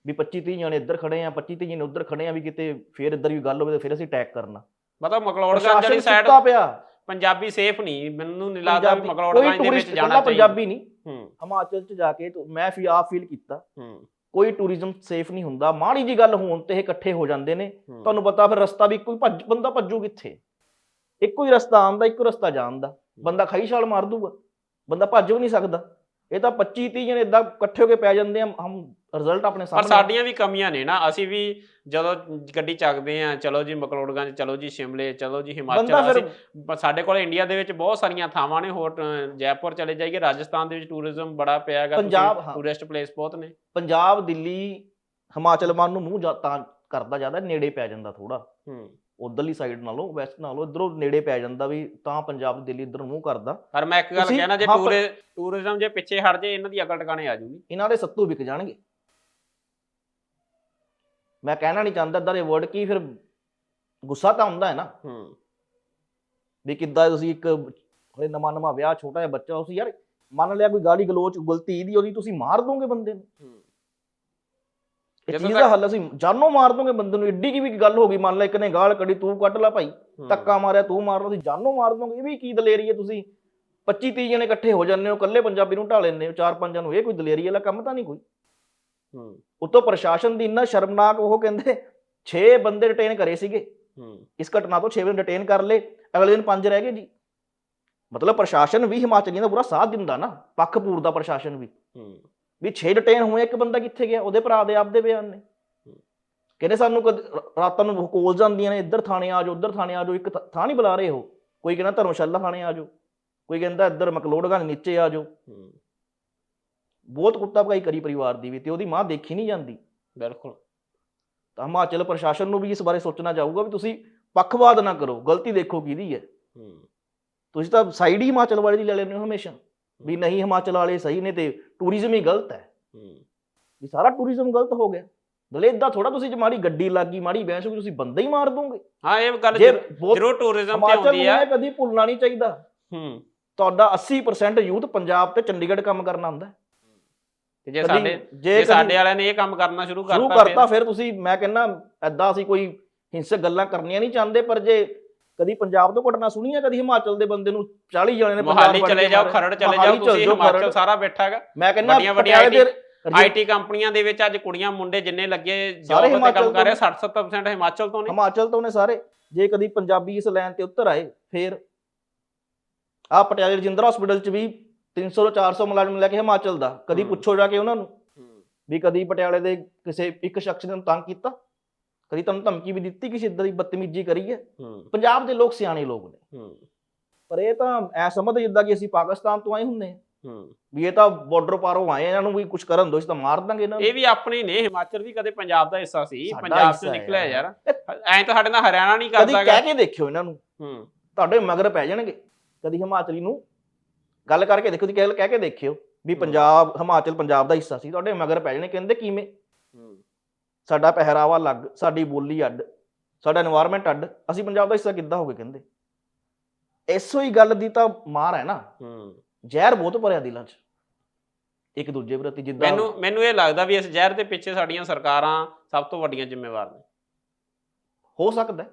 ਵੀ 25 30 ਜਣੇ ਇੱਧਰ ਖੜੇ ਆ 25 30 ਜਣੇ ਉੱਧਰ ਖੜੇ ਆ ਵੀ ਕਿਤੇ ਫਿਰ ਇੱਧਰ ਵੀ ਗੱਲ ਹੋਵੇ ਤਾਂ ਫਿਰ ਅਸੀਂ ਅਟੈਕ ਕਰਨਾ। ਮਤਲਬ ਮਕਲੋੜਗੰਜ ਵਾਲੀ ਸਾਈਡ ਪਿਆ। ਪੰਜਾਬੀ ਸੇਫ ਨਹੀਂ ਮੈਨੂੰ ਨਹੀਂ ਲੱਗਦਾ ਮਕਲੋੜਗੰਜ ਕੋਈ ਦੇ ਵਿੱਚ ਜਾਣਾ ਚਾਹੀਦਾ। ਪੰਜਾਬੀ ਨਹੀਂ। ਹੂੰ। ਹਿਮਾਚਲ ਚ ਜਾ ਕੇ ਮੈਂ ਫਿਰ ਆਪ ਫੀਲ ਕੀਤਾ। ਹੂੰ। ਕੋਈ ਟੂਰਿਜ਼ਮ ਸੇਫ ਨਹੀਂ ਹੁੰਦਾ। ਮਾੜੀ ਜੀ ਗੱਲ ਹੋਣ ਤੇ ਇਹ ਇਕੱਠੇ ਹੋ ਜਾਂਦੇ ਨੇ। ਤੁਹਾਨੂੰ ਪਤਾ ਫਿਰ ਰਸਤਾ ਵੀ ਹੀ ਭੱਜ ਬੰਦਾ ਭੱਜੂ ਕਿੱਥੇ? ਇੱਕੋ ਹੀ ਰਸਤਾ ਆਉਂਦਾ ਇੱਕੋ ਰਸਤਾ ਜਾਣ ਦਾ। ਬੰਦਾ ਖਾਈ ਛਾਲ ਮਾਰ ਦੂਗਾ। ਬੰਦਾ ਭੱਜ ਵੀ ਨਹੀਂ ਸਕਦਾ। ਇਹ ਤਾਂ 25 30 ਜਣੇ ਇਦਾਂ ਇਕੱਠੇ ਹੋ ਕੇ ਪੈ ਜਾਂਦੇ ਆ। ਹਮ ਰਿਜ਼ਲਟ ਆਪਣੇ ਪਰ ਸਾਹਮਣੇ ਸਾਡੀਆਂ ਵੀ ਕਮੀਆਂ ਨੇ ਨਾ ਅਸੀਂ ਵੀ ਜਦੋਂ ਗੱਡੀ ਚੱਕਦੇ ਆ ਚਲੋ ਜੀ ਮਕਲੋੜਗੰਜ ਚਲੋ ਜੀ ਸ਼ਿਮਲੇ ਚਲੋ ਜੀ ਬੰਦਾ ਹਿਮਾਚਲ ਫਿਰ ਅਸੀਂ ਸਾਡੇ ਕੋਲ ਇੰਡੀਆ ਦੇ ਵਿੱਚ ਬਹੁਤ ਸਾਰੀਆਂ ਥਾਵਾਂ ਨੇ ਹੋਰ ਅ, ਜੈਪੁਰ ਚਲੇ ਜਾਈਏ ਰਾਜਸਥਾਨ ਦੇ ਵਿੱਚ ਟੂਰਿਜ਼ਮ ਬੜਾ ਪਿਆ ਹੈਗਾ ਪੰਜਾਬ, ਹਾਂ। ਟੂਰਿਸਟ ਪਲੇਸ ਬਹੁਤ ਨੇ। ਪੰਜਾਬ ਦਿੱਲੀ ਹਿਮਾਚਲ ਵੱਲ ਨੂੰ ਮੂੰਹ ਜਾ- ਤਾਂ ਕਰਦਾ ਜ਼ਿਆਦਾ ਨੇੜੇ ਪੈ ਜਾਂਦਾ ਥੋੜਾ ਹੂੰ। ਉਧਰਲੀ ਸਾਈਡ ਨਾਲੋਂ ਵੈਸਟ ਨਾਲੋਂ ਇਧਰੋਂ ਨੇੜੇ ਪੈ ਜਾਂਦਾ ਵੀ ਤਾਂ ਪੰਜਾਬ ਦਿੱਲੀ ਇਧਰ ਮੂੰਹ ਕਰਦਾ। ਪਰ ਮੈਂ ਇੱਕ ਗੱਲ ਤੁਸੀਂ- ਕਹਿਣਾ ਜੇ ਹਾਂ, ਪਰ- ਟੂਰੇ ਟੂਰਿਜ਼ਮ ਜੇ ਪਿੱਛੇ ਹਟ ਜੇ ਇਹਨਾਂ ਦੀ ਅਕਲ ਟਿਕਾਣੇ ਆ ਜੂਗੀ। ਇਹਨਾਂ ਦੇ ਸੱਤੂ ਵਿਕ ਜਾਣਗੇ। ਮੈਂ ਕਹਿਣਾ ਨਹੀਂ ਚਾਹੁੰਦਾ ਇਦਾਂ ਦੇ ਵਰਡ ਕੀ ਫਿਰ ਗੁੱਸਾ ਤਾਂ ਆਉਂਦਾ ਹੈ ਨਾ। ਹੂੰ। ਵੀ ਕਿੱਦਾਂ ਤੁਸੀਂ ਇੱਕ ਹਲੇ ਨਵਾਂ ਨਵਾਂ ਵਿਆਹ ਛੋਟਾ ਜਿਹਾ ਬੱਚਾ ਉਸ ਯਾਰ ਮੰਨ ਲਿਆ ਕੋਈ ਗਾਲੀ ਗਲੋਚ ਗਲਤੀ ਇਹਦੀ ਉਹਦੀ ਤੁਸੀਂ ਮਾਰ ਦੋਗੇ ਬੰਦੇ ਨੂੰ। ਹੂੰ। ਇਹ ਚੀਜ਼ ਦਾ ਹੱਲ ਅਸੀਂ ਜਾਨੋਂ ਮਾਰ ਦੋਗੇ ਬੰਦੇ ਨੂੰ ਏਡੀ ਕੀ ਵੀ ਗੱਲ ਹੋ ਗਈ ਮੰਨ ਲੈ ਇੱਕ ਨੇ ਗਾਲ ਕੱਢੀ ਤੂੰ ਕੱਢ ਲੈ ਭਾਈ। ਧੱਕਾ ਮਾਰਿਆ ਤੂੰ ਮਾਰ ਲਓ ਤੁਸੀਂ ਜਾਨੋਂ ਮਾਰ ਦੋਗੇ ਇਹ ਵੀ ਕੀ ਦਲੇਰੀ ਹੈ ਤੁਸੀਂ? 25 30 ਜਣੇ ਇਕੱਠੇ ਹੋ ਜਾਂਦੇ ਹੋ ਇਕੱਲੇ ਪੰਜਾਬੀ ਨੂੰ ਢਾ ਲੈਂਦੇ ਹੋ ਚਾਰ ਪੰਜਾਂ ਨੂੰ ਇਹ ਕੋਈ ਦਲੇਰੀ ਵਾਲਾ ਕੰਮ ਤਾਂ ਨਹੀਂ ਕੋਈ। ਉਤੋਂ ਪ੍ਰਸ਼ਾਸਨ ਦੀ ਇੰਨਾ ਸ਼ਰਮਨਾਕ ਉਹ ਕਹਿੰਦੇ 6 ਬੰਦੇ ਰਿਟੇਨ ਕਰੇ ਸੀਗੇ। ਇਸ ਘਟਨਾ ਤੋਂ 6 ਬੰਦੇ ਰਿਟੇਨ ਕਰ ਲਏ। ਅਗਲੇ ਦਿਨ 5 ਰਹਿ ਗਏ ਜੀ। ਮਤਲਬ ਪ੍ਰਸ਼ਾਸਨ ਵੀ ਹਿਮਾਚਲੀਆਂ ਦਾ ਪੂਰਾ ਸਾਥ ਦਿੰਦਾ ਨਾ। ਪੱਖਪੂਰ ਦਾ ਪ੍ਰਸ਼ਾਸਨ ਵੀ। ਵੀ 6 ਰਿਟੇਨ ਹੋਏ ਇੱਕ ਬੰਦਾ ਕਿੱਥੇ ਗਿਆ? ਉਹਦੇ ਭਰਾ ਦੇ ਆਪਦੇ ਬਿਆਨ ਨੇ। ਕਹਿੰਦੇ ਸਾਨੂੰ ਰਾਤਾਂ ਨੂੰ ਕੋਲ ਜਾਂਦੀਆਂ ਨੇ ਇੱਧਰ ਥਾਣੇ ਆ ਜਾਓ ਉੱਧਰ ਥਾਣੇ ਆ ਜਾਓ ਇੱਕ ਥ- ਨਹੀਂ ਬੁਲਾ ਰਹੇ ਹੋ ਕੋਈ ਕਹਿੰਦਾ ਧਰਮਸ਼ਾਲਾ ਥਾਣੇ ਆ ਜਾਓ। ਕੋਈ ਕਹਿੰਦਾ ਇੱਧਰ ਮਕਲੋੜਗੰਜ ਨੀਚੇ ਆ ਜਾਓ। ਬਹੁਤ ਕੁੱਤਾ ਭਗਾਈ ਕਰੀ ਪਰਿਵਾਰ ਦੀ ਵੀ ਤੇ ਉਹਦੀ ਮਾਂ ਦੇਖੀ ਨਹੀਂ ਜਾਂਦੀ। ਬਿਲਕੁਲ। ਤਾਂ ਹਿਮਾਚਲ ਪ੍ਰਸ਼ਾਸਨ ਨੂੰ ਵੀ ਇਸ ਬਾਰੇ ਸੋਚਣਾ ਚਾਹੂਗਾ ਵੀ ਤੁਸੀਂ ਪੱਖਵਾਦ ਨਾ ਕਰੋ ਗਲਤੀ ਦੇਖੋ ਕਿਹਦੀ ਹੈ। ਤੁਸੀਂ ਤਾਂ ਸਾਈਡ ਹੀ ਹਿਮਾਚਲ ਵਾਲੇ ਦੀ ਲੈ ਲੈਂਦੇ ਹੋ ਹਮੇਸ਼ਾ। ਵੀ ਨਹੀਂ ਹਿਮਾਚਲ ਵਾਲੇ ਸਹੀ ਨੇ ਤੇ ਟੂਰਿਜ਼ਮ ਹੀ ਗਲਤ ਹੈ। ਵੀ ਸਾਰਾ ਟੂਰਿਜ਼ਮ ਗਲਤ ਹੋ ਗਿਆ। ਦਲੇ ਇਦਾਂ ਥੋੜਾ ਤੁਸੀਂ ਜੇ ਮਾੜੀ ਗੱਡੀ ਲੱਗੀ ਮਾੜੀ ਬੈਂਸ ਤੁਸੀਂ ਬੰਦਾ ਹੀ ਮਾਰ ਦੋਗੇ। ਹਾਂ ਇਹ ਗੱਲ ਜੇ ਜ਼ਰੂਰ- ਟੂਰਿਜ਼ਮ ਤੇ ਆਉਂਦੀ ਆ। ਕਦੀ ਭੁੱਲਣਾ ਨਹੀਂ ਚਾਹੀਦਾ। ਹੂੰ। ਤੁਹਾਡਾ 80% ਯੂਥ ਪੰਜਾਬ ਤੇ ਚੰਡੀਗੜ੍ਹ ਕੰਮ ਕਰਨਾ ਹੁੰਦਾ। ਹੈ। ਤੇ ਜੇ ਕਦੀ- ਸਾਡੇ ਜੇ ਸਾਡੇ ਵਾਲਿਆਂ ਨੇ ਇਹ ਕੰਮ ਕਰਨਾ ਸ਼ੁਰੂ ਸ਼ੁਰੂ ਕਰਤਾ ਕਰਤਾ ਫਿਰ ਤੁਸੀਂ ਮੈਂ ਕਹਿੰਦਾ ਐਦਾਂ ਅਸੀਂ ਕੋਈ ਹਿੰਸਕ ਗੱਲਾਂ ਕਰਨੀਆਂ ਨਹੀਂ ਚਾਹੁੰਦੇ ਪਰ ਜੇ ਕਦੀ ਪੰਜਾਬ ਤੋਂ ਘਟਨਾ ਸੁਣੀ ਹੈ ਕਦੀ ਹਿਮਾਚਲ ਦੇ ਬੰਦੇ ਨੂੰ 40 ਜਣੇ ਨੇ ਮੋਹਾਲੀ ਪੰਜਾਬ ਚਲੇ ਵੜ ਕੇ ਜਾਓ ਮਾਰੇ। ਖਰੜ ਚਲੇ ਮੋਹਾਲੀ ਜਾਓ ਤੁਸੀਂ ਜਾਓ, ਹਿਮਾਚਲ ਖਰੜ। ਸਾਰਾ ਬੈਠਾ ਹੈਗਾ ਮੈਂ ਕਹਿੰਦਾ ਵੱਡੀਆਂ ਵੱਡੀਆਂ ਪਟਿਆਲੇ ਦੇ। ਆਈਟੀ ਕੰਪਨੀਆਂ ਦੇ ਵਿੱਚ ਅੱਜ ਕੁੜੀਆਂ ਮੁੰਡੇ ਜਿੰਨੇ ਲੱਗੇ ਜੌਬ ਤੇ ਹਿਮਾਚਲ ਕੰਮ ਕਰ ਰਹੇ ਤੋਂ 60-70% ਹਿਮਾਚਲ ਤੋਂ ਨੇ ਹਿਮਾਚਲ ਤੋਂ ਨੇ ਸਾਰੇ ਜੇ ਕਦੀ ਪੰਜਾਬੀ ਇਸ ਲਾਈਨ ਤੇ ਉੱਤਰ ਆਏ ਫੇਰ ਆ ਪਟਿਆਲੇ ਰਜਿੰਦਰਾ ਹਸਪੀਟਲ ਚ ਵੀ 300 ਤੋਂ 400 ਮੁਲਾਜ਼ਮ ਲੈ ਕੇ ਹਿਮਾਚਲ ਦਾ ਕਦੀ। ਪੁੱਛੋ ਜਾ ਕੇ ਉਹਨਾਂ ਨੂੰ। ਵੀ ਕਦੀ ਪਟਿਆਲੇ ਦੇ ਕਿਸੇ ਇੱਕ ਸ਼ਖਸ ਨੇ ਤੰਗ ਕੀਤਾ ਕਦੀ ਤੁਹਾਨੂੰ ਧਮਕੀ ਵੀ ਦਿੱਤੀ ਕਿਸੇ ਇਦਾਂ ਦੀ ਬਦਤਮੀਜ਼ੀ ਕਰੀ ਹੈ। ਪੰਜਾਬ ਦੇ ਲੋਕ ਸਿਆਣੇ ਲੋਕ ਨੇ। ਪਰ ਇਹ ਤਾਂ ਐ ਸਮਝਦੇ ਜਿੱਦਾਂ ਕਿ ਅਸੀਂ ਪਾਕਿਸਤਾਨ ਤੋਂ ਆਏ ਹੁੰਨੇ ਵੀ ਇਹ ਤਾਂ ਬਾਰਡਰ ਪਾਰੋਂ ਆਏ ਇਹਨਾਂ ਨੂੰ ਵੀ ਕੁਝ ਕਰਨ ਦੋ ਅਸੀਂ ਤਾਂ ਮਾਰ ਦਾਂਗੇ ਇਹਨਾਂ ਨੂੰ। ਇਹ ਵੀ ਆਪਣੇ ਨੇ ਹਿਮਾਚਲ ਵੀ ਕਦੇ ਪੰਜਾਬ ਦਾ ਹਿੱਸਾ ਸੀ ਪੰਜਾਬ ਤੋਂ ਨਿਕਲਿਆ ਯਾਰ। ਐਂ ਤਾਂ ਸਾਡੇ ਨਾਲ ਹਰਿਆਣਾ ਨਹੀਂ ਕਦੀ ਕਰਦਾਗਾ ਕਹਿ ਕੇ ਦੇਖਿਓ ਇਹਨਾਂ ਨੂੰ। ਤੁਹਾਡੇ ਮਗਰ ਪੈ ਜਾਣਗੇ। ਕਦੀ ਹਿਮਾਚਲੀ ਨੂੰ ਗੱਲ ਕਰਕੇ ਦੇਖੋ ਤੁਸੀਂ ਕਹਿ ਕੇ ਦੇਖਿਓ ਵੀ ਪੰਜਾਬ ਹਿਮਾਚਲ ਪੰਜਾਬ ਦਾ ਹਿੱਸਾ ਸੀ ਤੁਹਾਡੇ ਮਗਰ ਪੈ ਜਾਣੇ ਕਹਿੰਦੇ ਕਿਵੇਂ? ਸਾਡਾ ਪਹਿਰਾਵਾ ਅਲੱਗ ਸਾਡੀ ਬੋਲੀ ਅੱਡ ਸਾਡਾ এনवायरमेंट ਅੱਡ ਅਸੀਂ ਪੰਜਾਬ ਦਾ ਹਿੱਸਾ ਕਿੱਦਾਂ ਹੋ ਗਏ ਕਹਿੰਦੇ? ਐਸੋ ਹੀ ਗੱਲ ਦੀ ਤਾਂ ਮਾਰ ਹੈ ਨਾ। ਜ਼ਹਿਰ ਬਹੁਤ ਭਰਿਆ ਦਿਲਾਂ 'ਚ। ਇੱਕ ਦੂਜੇ ਪ੍ਰਤੀ ਜਿੱਦਾਂ ਮੈਨੂੰ ਮੈਨੂੰ ਇਹ ਲੱਗਦਾ ਵੀ ਇਸ ਜ਼ਹਿਰ ਦੇ ਪਿੱਛੇ ਸਾਡੀਆਂ ਸਰਕਾਰਾਂ ਸਭ ਤੋਂ ਵੱਡੀਆਂ ਜ਼ਿੰਮੇਵਾਰ ਨੇ। ਹੋ ਸਕਦਾ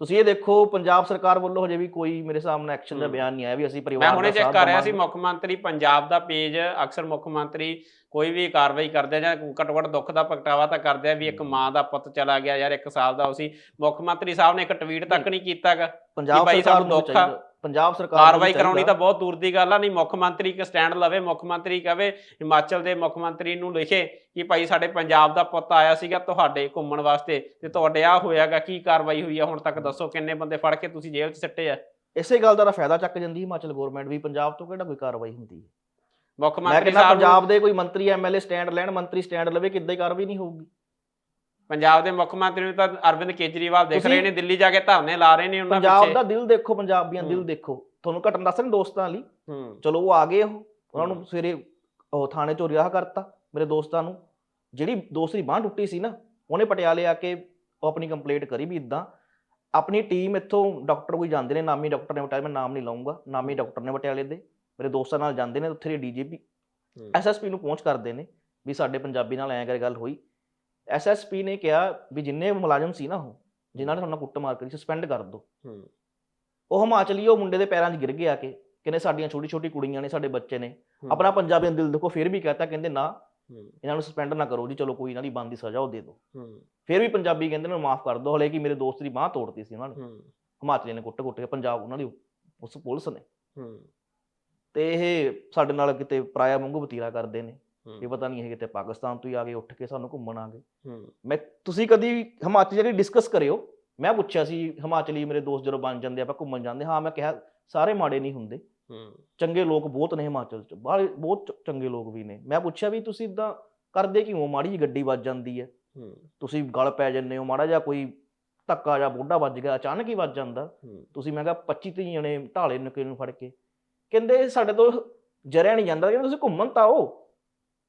ਤੁਸੀਂ ਇਹ ਦੇਖੋ ਪੰਜਾਬ ਸਰਕਾਰ ਵੱਲੋਂ ਹਜੇ ਵੀ ਕੋਈ ਮੇਰੇ ਸਾਹਮਣੇ ਐਕਸ਼ਨ ਦਾ। ਬਿਆਨ ਨਹੀਂ ਆਇਆ ਵੀ ਅਸੀਂ ਪਰਿਵਾਰ ਮੈਂ ਹੁਣੇ ਚੈੱਕ ਕਰ ਰਿਹਾ ਸੀ। ਮੁੱਖ ਮੰਤਰੀ ਪੰਜਾਬ ਦਾ ਪੇਜ ਅਕਸਰ ਮੁੱਖ ਮੰਤਰੀ ਕੋਈ ਵੀ ਕਾਰਵਾਈ ਕਰਦੇ ਜਾਂ ਘੱਟੋ ਘੱਟ ਦੁੱਖ ਦਾ ਪ੍ਰਗਟਾਵਾ ਤਾਂ ਕਰਦੇ ਆ ਵੀ ਇੱਕ ਮਾਂ ਦਾ ਪੁੱਤ ਚਲਾ ਗਿਆ ਯਾਰ ਇੱਕ ਸਾਲ ਦਾ ਉਹ ਸੀ ਮੁੱਖ ਮੰਤਰੀ ਸਾਹਿਬ ਨੇ ਇੱਕ ਟਵੀਟ ਤੱਕ ਨਹੀਂ ਕੀਤਾਗਾ ਪੰਜਾਬ ਸਰਕਾਰ ਨੂੰ ਦੁੱਖ ਆ। ਪੰਜਾਬ ਸਰਕਾਰ ਕਾਰਵਾਈ ਕਰਾਉਣੀ। ਤਾਂ ਬਹੁਤ ਦੂਰ ਦੀ ਗੱਲ ਆ ਨਹੀਂ ਮੁੱਖ ਮੰਤਰੀ ਇੱਕ ਸਟੈਂਡ ਲਵੇ ਮੁੱਖ ਮੰਤਰੀ ਕਵੇ ਹਿਮਾਚਲ ਦੇ ਮੁੱਖ ਮੰਤਰੀ ਨੂੰ ਲਿਖੇ ਕਿ ਭਾਈ ਸਾਡੇ ਪੰਜਾਬ ਦਾ ਪੁੱਤ ਆਇਆ ਸੀਗਾ ਤੁਹਾਡੇ ਘੁੰਮਣ ਵਾਸਤੇ ਤੇ ਤੁਹਾਡੇ ਆ ਹੋਇਆਗਾ ਕੀ ਕਾਰਵਾਈ ਹੋਈ ਆ? ਹੁਣ ਤੱਕ ਦੱਸੋ ਕਿੰਨੇ ਬੰਦੇ ਫੜ ਕੇ ਤੁਸੀਂ ਜੇਲ੍ਹ 'ਚ ਸਿੱਟੇ ਆ? ਇਸੇ ਗੱਲ ਦਾ ਫਾਇਦਾ ਚੱਕ ਜਾਂਦੀ ਹਿਮਾਚਲ ਗਵਰਨਮੈਂਟ ਵੀ ਪੰਜਾਬ ਤੋਂ ਕਿਹੜਾ ਕੋਈ ਕਾਰਵਾਈ ਹੁੰਦੀ ਹੈ? ਮੁੱਖ ਮੈਂ ਮੰਤਰੀ ਕਹਿੰਦਾ ਸਾਹਿਬ ਨੂੰ ਪੰਜਾਬ ਦੇ ਕੋਈ ਮੰਤਰੀ ਐਮਐਲਏ ਸਟੈਂਡ ਲੈਣ ਮੰਤਰੀ ਸਟੈਂਡ ਲਵੇ ਕਿੱਦਾਂ ਹੀ ਕਾਰਵਾਈ ਨਹੀਂ ਹੋਊਗੀ। ਪੰਜਾਬ ਦੇ ਮੁੱਖ ਮੰਤਰੀ ਨੂੰ ਤਾਂ ਅਰਵਿੰਦ ਕੇਜਰੀਵਾਲ ਦੇਖ ਤੁਸੀਂ- ਰਹੇ ਨੇ ਦਿੱਲੀ ਜਾ ਕੇ ਧਰਨੇ ਲਾ ਰਹੇ ਨੇ ਉਹਨਾਂ ਪੰਜਾਬ ਪਿੱਛੇ। ਦਾ ਦਿਲ ਦੇਖੋ ਪੰਜਾਬੀਆਂ ਦਿਲ ਹੂੰ। ਦੇਖੋ। ਤੁਹਾਨੂੰ ਘਟਨ ਦੱਸ ਰਹੇ ਦੋਸਤਾਂ ਲਈ? ਹੂੰ। ਚਲੋ ਉਹ ਆ ਗਏ ਉਹ। ਉਹਨਾਂ ਹੂੰ। ਨੂੰ ਸਵੇਰੇ ਉਹ ਥਾਣੇ ਚੋਂ ਰਿਹਾ ਕਰਤਾ ਮੇਰੇ ਦੋਸਤਾਂ ਨੂੰ। ਜਿਹੜੀ ਦੋਸਤ ਦੀ ਬਾਂਹ ਟੁੱਟੀ ਸੀ ਨਾ ਉਹਨੇ ਪਟਿਆਲੇ ਆ ਕੇ ਉਹ ਆਪਣੀ ਕੰਪਲੇਂਟ ਕਰੀ ਵੀ ਇਦਾਂ ਆਪਣੀ ਟੀਮ ਇੱਥੋਂ ਡਾਕਟਰ ਕੋਈ ਜਾਂਦੇ ਨੇ ਨਾਮੀ ਡਾਕਟਰ ਨੇ ਬਟਾਲੇ ਮੈਂ ਨਾਮ ਨਹੀਂ ਲਵਾਂਗਾ ਨਾਮੀ ਡਾਕਟਰ ਨੇ ਪਟਿਆਲੇ ਦੇ। ਮੇਰੇ ਦੋਸਤਾਂ ਨਾਲ ਜਾਂਦੇ ਨੇ ਉੱਥੇ ਦੇ ਡੀਜੀਪੀ। ਐਸਐਸਪੀ ਨੂੰ ਪਹੁੰਚ ਕਰਦੇ ਨੇ ਵੀ ਸਾਡੇ ਪੰਜਾਬੀ ਨਾਲ ਐਂ ਕਰ ਗੱਲ ਹੋਈ। ਐਸਐਸਪੀ ਨੇ ਕਿਹਾ ਵੀ ਜਿੰਨੇ ਮੁਲਾਜ਼ਮ ਸੀ ਨਾ ਉਹ ਜਿਨ੍ਹਾਂ ਨੇ ਤੁਹਾਨੂੰ ਕੁੱਟਮਾਰ ਕਰੀ ਸਸਪੈਂਡ ਕਰ ਦਿਓ ਉਹ ਹਿਮਾਚਲੀ ਉਹ ਮੁੰਡੇ ਦੇ ਪੈਰਾਂ 'ਚ ਗਿਰ ਗਿਆ ਕੇ ਕਹਿੰਦੇ ਸਾਡੀਆਂ ਛੋਟੀ ਛੋਟੀ ਕੁੜੀਆਂ ਨੇ ਸਾਡੇ ਬੱਚੇ ਨੇ। ਆਪਣਾ ਪੰਜਾਬੀਆਂ ਦਾ ਦਿਲ ਦੇਖੋ ਫਿਰ ਵੀ ਕਹਤਾ ਕਹਿੰਦੇ ਨਾ ਇਹਨਾਂ ਨੂੰ ਸਸਪੈਂਡ ਨਾ ਕਰੋ ਜੀ ਚਲੋ ਕੋਈ ਇਹਨਾਂ ਦੀ ਬੰਦੀ ਸਜ਼ਾ ਉਹ ਦੇ ਦਿਓ ਹੂੰ। ਫਿਰ ਵੀ ਪੰਜਾਬੀ ਕਹਿੰਦੇ ਨੇ ਮਾਫ ਕਰ ਦਿਓ ਹਲੇ ਕਿ ਮੇਰੇ ਦੋਸਤ ਦੀ ਬਾਹ ਤੋੜਤੀ ਸੀ ਉਹਨਾਂ ਨੇ। ਹਿਮਾਚਲੀ ਨੇ ਕੁੱਟ ਕੁੱਟ ਕੇ ਪੰਜਾਬ ਉਹਨਾਂ ਦੀ ਉਸ ਪੁਲਿਸ ਨੇ। ਤੇ ਇਹ ਸਾਡੇ ਨਾਲ ਕਿਤੇ ਪਰਾਇਆ ਵਾਂਗੂ ਵਤੀਰਾ ਕਰਦੇ ਨੇ। ਇਹ ਪਤਾ ਨਹੀਂ ਇਹ ਕਿਤੇ ਪਾਕਿਸਤਾਨ ਤੋਂ ਹੀ ਆ ਗਏ ਉੱਠ ਕੇ ਸਾਨੂੰ ਘੁੰਮਣ ਆ ਗਏ। ਮੈਂ ਤੁਸੀਂ ਕਦੀ ਹਿਮਾਚਲ ਜਿਹੜੀ ਡਿਸਕਸ ਕਰਿਓ। ਮੈਂ ਪੁੱਛਿਆ ਸੀ ਹਿਮਾਚਲੀ ਮੇਰੇ ਦੋਸਤ ਜਦੋਂ ਬਣ ਜਾਂਦੇ ਆਪਾਂ ਘੁੰਮਣ ਜਾਂਦੇ ਹਾਂ। ਮੈਂ ਕਿਹਾ ਸਾਰੇ ਮਾੜੇ ਨਹੀਂ ਹੁੰਦੇ। ਚੰਗੇ ਲੋਕ ਬਹੁਤ ਨੇ ਹਿਮਾਚਲ ਚ। ਬਹੁਤ ਚੰਗੇ ਲੋਕ ਵੀ ਨੇ। ਮੈਂ ਪੁੱਛਿਆ ਵੀ ਤੁਸੀਂ ਇਦਾਂ ਕਰਦੇ ਕਿਉਂ ਮਾੜੀ ਜੀ ਗੱਡੀ ਵੱਜ ਜਾਂਦੀ ਹੈ। ਤੁਸੀਂ ਗਲ ਪੈ ਜੰਨੇ ਹੋ ਮਾੜਾ ਜਿਹਾ ਕੋਈ ਧੱਕਾ ਜਾਂ ਬੋਡਾ ਵੱਜ ਗਿਆ ਅਚਾਨਕ ਹੀ ਵੱਜ ਜਾਂਦਾ। ਤੁਸੀਂ ਮੈਂ ਕਿਹਾ 25 30 ਜਣੇ ਢਾਲੇ ਨਿਕਲੇ ਨੂੰ ਫੜ ਕੇ। ਕਹਿੰਦੇ ਸਾਡੇ ਤੋਂ ਜਰਿਆ ਨਹੀਂ ਜਾਂਦਾ ਕਹਿੰਦੇ ਤੁਸੀਂ ਘੁੰਮਣ ਤਾਂ ਆਓ।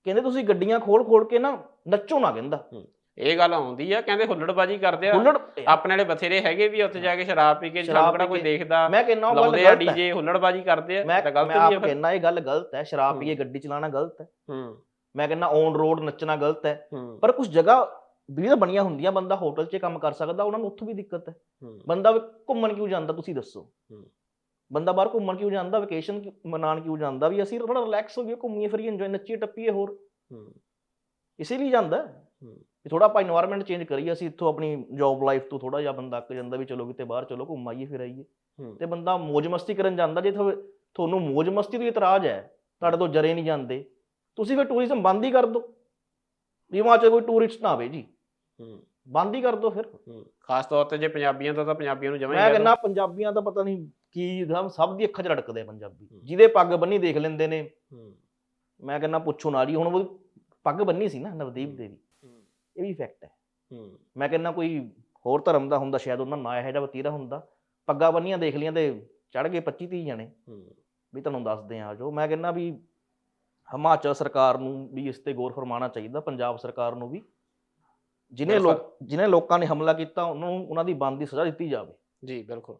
ਕਹਿੰਦੇ ਤੁਸੀਂ ਗੱਡੀਆਂ ਖੋਲ ਖੋਲ ਕੇ ਨਾ ਨੱਚੋ ਨਾ ਕਹਿੰਦਾ। ਇਹ ਗੱਲ ਆਉਂਦੀ ਆ ਕਹਿੰਦੇ ਹੁੱਲੜਬਾਜੀ ਕਰਦੇ ਆ। ਹੁੱਲੜ ਆਪਣੇ ਵਾਲੇ ਬਥੇਰੇ ਹੈਗੇ ਵੀ ਉੱਥੇ ਜਾ ਕੇ ਸ਼ਰਾਬ ਪੀ ਕੇ ਸ਼ਰਾਬ ਸ਼ਰਾਬ ਪੀ ਕੋਈ। ਦੇਖਦਾ। ਮੈਂ ਕਹਿੰਦਾ ਉਹ ਗੱਲ ਗਲਤ ਹੈ। ਡੀਜੇ ਹੁੱਲੜਬਾਜੀ ਕਰਦੇ ਆ ਮੈਂ ਤਾਂ ਗਲਤ ਮੈਂ ਆ ਫਿਰ। ਕਹਿੰਦਾ ਇਹ ਗੱਲ ਗਲਤ ਹੈ ਸ਼ਰਾਬ ਹੂੰ। ਪੀਏ ਗੱਡੀ ਚਲਾਉਣਾ ਗਲਤ ਹੈ। ਹੂੰ। ਮੈਂ ਕਹਿੰਦਾ ਔਨ ਰੋਡ ਨੱਚਣਾ ਗਲਤ ਹੈ। ਹੂੰ। ਪਰ ਕੁਝ ਜਗ੍ਹਾ ਵੀ ਤਾਂ ਬਣੀਆਂ ਹੁੰਦੀਆਂ ਬੰਦਾ ਹੋਟਲ 'ਚ ਕੰਮ ਕਰ ਸਕਦਾ ਉਹਨਾਂ ਨੂੰ ਉੱਥੋਂ ਵੀ ਦਿੱਕਤ ਹੈ। ਹੂੰ। ਬੰਦਾ ਘੁੰਮਣ ਕਿਉਂ ਜਾਂਦਾ ਤੁਸੀਂ ਦੱਸੋ। ਹੂੰ। ਬੰਦਾ ਬਾਹਰ ਘੁੰਮਣ ਕਿਉਂ ਜਾਂਦਾ ਵਕੇਸ਼ਨ ਮਨਾਣ ਕਿਉਂ ਜਾਂਦਾ? ਵੀ ਅਸੀਂ ਥੋੜਾ ਰਿਲੈਕਸ ਹੋ ਗਏ ਘੁੰਮੀਏ ਫਿਰੀਏ ਇੰਜੋਏ ਨੱਚੀਏ ਟੱਪੀਏ ਹੋਰ। ਇਸੇ ਲਈ ਜਾਂਦਾ। ਵੀ ਥੋੜਾ ਆਪਾਂ এনवायरमेंट ਚੇਂਜ ਕਰੀਏ ਅਸੀਂ ਇੱਥੋਂ ਆਪਣੀ ਜੌਬ ਲਾਈਫ ਤੋਂ ਥੋੜਾ ਜਿਹਾ ਬੰਦਾ ਅੱਕ ਜਾਂਦਾ ਵੀ ਚਲੋ ਕਿਤੇ ਬਾਹਰ ਚਲੋ ਘੁੰਮ ਆਈਏ ਫਿਰ ਆਈਏ। ਤੇ ਬੰਦਾ ਮौज ਮਸਤੀ ਕਰਨ ਜਾਂਦਾ ਜੇ ਤੁਹਾਨੂੰ ਮौज ਮਸਤੀ ਤੋਂ ਇਤਰਾਜ਼ ਹੈ ਤੁਹਾਡੇ ਤੋਂ ਜਰੇ ਨਹੀਂ ਜਾਂਦੇ ਤੁਸੀਂ ਫਿਰ ਟੂਰਿਜ਼ਮ ਬੰਦ ਹੀ ਕਰ ਦਿਓ। ਵੀ ਹਿਮਾਚਲ ਕੋਈ ਟੂਰਿਸਟ ਨਾ ਆਵੇ ਜੀ। ਬੰਦ ਹੀ ਕਰ ਦਿਓ ਫਿਰ। ਖਾਸ ਤੌਰ ਤੇ ਜੇ ਪੰਜਾਬੀਆਂ ਦਾ ਤਾਂ ਪੰਜਾਬੀਆਂ ਨੂੰ ਜਮਾ ਹੀ ਮੈਂ ਕਹਿੰਦਾ ਪੰਜਾਬੀਆਂ ਦਾ ਪਤਾ ਨਹੀਂ ਕੀ ਸਭ- ਸਭ ਦੀ ਅੱਖਾਂ 'ਚ ਰੜਕਦੇ ਆ ਪੰਜਾਬੀ। ਜਿਹਦੇ ਪੱਗ ਬੰਨੀ ਦੇਖ ਲੈਂਦੇ ਨੇ। ਮੈਂ ਕਹਿੰਦਾ ਪੁੱਛੋ ਨਾ ਜੀ ਹੁਣ ਉਹ ਪੱਗ ਬੰਨੀ ਸੀ ਨਾ ਨਵਦੀਪ ਦੇ ਵੀ। ਇਹ ਵੀ ਫੈਕਟ ਹੈ। ਮੈਂ ਕਹਿੰਦਾ ਕੋਈ ਹੋਰ ਧਰਮ ਦਾ ਹੁੰਦਾ ਸ਼ਾਇਦ ਉਹਨਾਂ ਨਾ ਇਹੋ ਜਿਹਾ ਵਤੀਰਾ ਹੁੰਦਾ। ਪੱਗਾਂ ਬੰਨੀਆਂ ਦੇਖ ਲੀਆਂ ਤੇ ਚੜ ਗਏ 25 30 ਜਣੇ। ਵੀ ਤੁਹਾਨੂੰ ਦੱਸਦੇ ਆ ਜੋ ਮੈਂ ਕਹਿੰਦਾ ਵੀ ਹਿਮਾਚਲ ਸਰਕਾਰ ਨੂੰ ਵੀ ਇਸ ਤੇ ਗੌਰ ਫਰਮਾਉਣਾ ਚਾਹੀਦਾ ਪੰਜਾਬ ਸਰਕਾਰ ਨੂੰ ਵੀ। ਜਿਨੇ ਲੋਕ ਜਿਨੇ ਲੋਕਾਂ ਨੇ ਹਮਲਾ ਕੀਤਾ ਉਹਨਾਂ ਨੂੰ ਉਹਨਾਂ ਦੀ ਬਣਦੀ ਸਜ਼ਾ ਦਿੱਤੀ ਜਾਵੇ। ਜੀ ਬਿਲਕੁਲ।